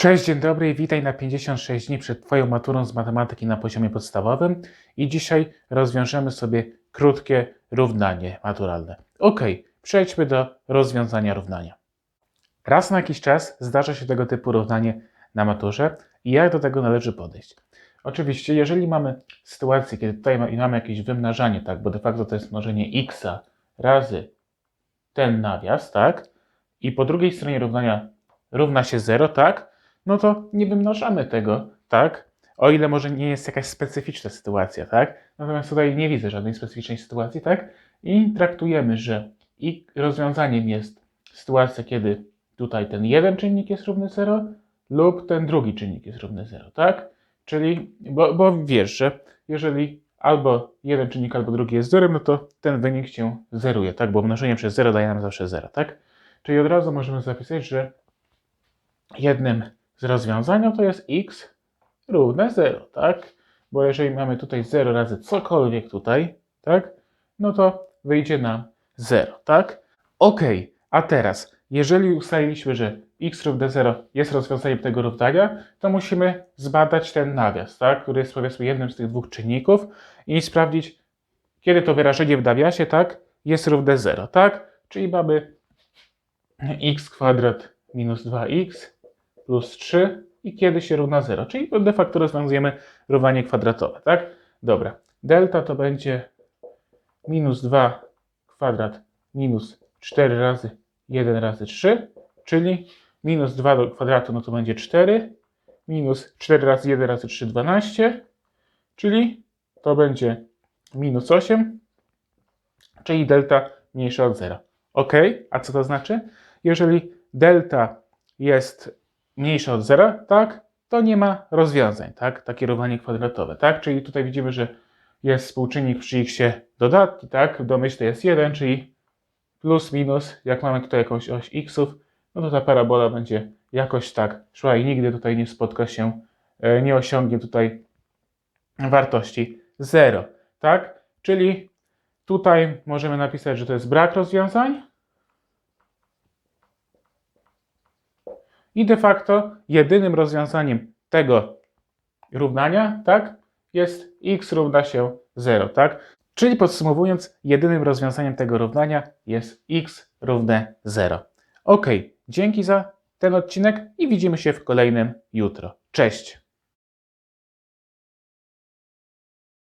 Cześć, dzień dobry i witaj na 56 dni przed Twoją maturą z matematyki na poziomie podstawowym. I dzisiaj rozwiążemy sobie krótkie równanie maturalne. Ok, przejdźmy do rozwiązania równania. Raz na jakiś czas zdarza się tego typu równanie na maturze i jak do tego należy podejść. Oczywiście, jeżeli mamy sytuację, kiedy tutaj ma- mamy jakieś wymnażanie, tak, bo de facto to jest mnożenie x razy ten nawias, tak, i po drugiej stronie równania równa się 0, tak, no to nie wymnażamy tego, tak? O ile może nie jest jakaś specyficzna sytuacja, tak? Natomiast tutaj nie widzę żadnej specyficznej sytuacji, tak? I traktujemy, że i rozwiązaniem jest sytuacja, kiedy tutaj ten jeden czynnik jest równy 0 lub ten drugi czynnik jest równy 0, tak? Czyli, bo, bo wiesz, że jeżeli albo jeden czynnik, albo drugi jest zerem, no to ten wynik się zeruje, tak? Bo mnożenie przez 0 daje nam zawsze 0, tak? Czyli od razu możemy zapisać, że jednym z rozwiązań no to jest x równe 0, tak? Bo jeżeli mamy tutaj 0 razy cokolwiek tutaj, tak? No to wyjdzie nam 0, tak? Ok, a teraz, jeżeli ustaliliśmy, że x równe 0 jest rozwiązaniem tego równania, to musimy zbadać ten nawias, tak? Który jest powiedzmy jednym z tych dwóch czynników i sprawdzić, kiedy to wyrażenie w nawiasie, tak? Jest równe 0, tak? Czyli mamy x kwadrat minus 2x plus 3 i kiedy się równa 0, czyli de facto rozwiązujemy równanie kwadratowe, tak? Dobra, delta to będzie minus 2 kwadrat minus 4 razy 1 razy 3, czyli minus 2 do kwadratu no to będzie 4, minus 4 razy 1 razy 3 12, czyli to będzie minus 8, czyli delta mniejsza od 0. Ok, a co to znaczy? Jeżeli delta jest mniejsza od 0, tak, to nie ma rozwiązań, tak, takie równanie kwadratowe, tak, czyli tutaj widzimy, że jest współczynnik przy x dodatni, tak, w domyśle jest 1, czyli plus, minus, jak mamy tutaj jakąś oś xów, no to ta parabola będzie jakoś tak szła i nigdy tutaj nie spotka się, e, nie osiągnie tutaj wartości 0, tak, czyli tutaj możemy napisać, że to jest brak rozwiązań, I de facto jedynym rozwiązaniem tego równania, tak, jest x równa się 0, tak? Czyli podsumowując, jedynym rozwiązaniem tego równania jest x równe 0. Ok, dzięki za ten odcinek i widzimy się w kolejnym jutro. Cześć!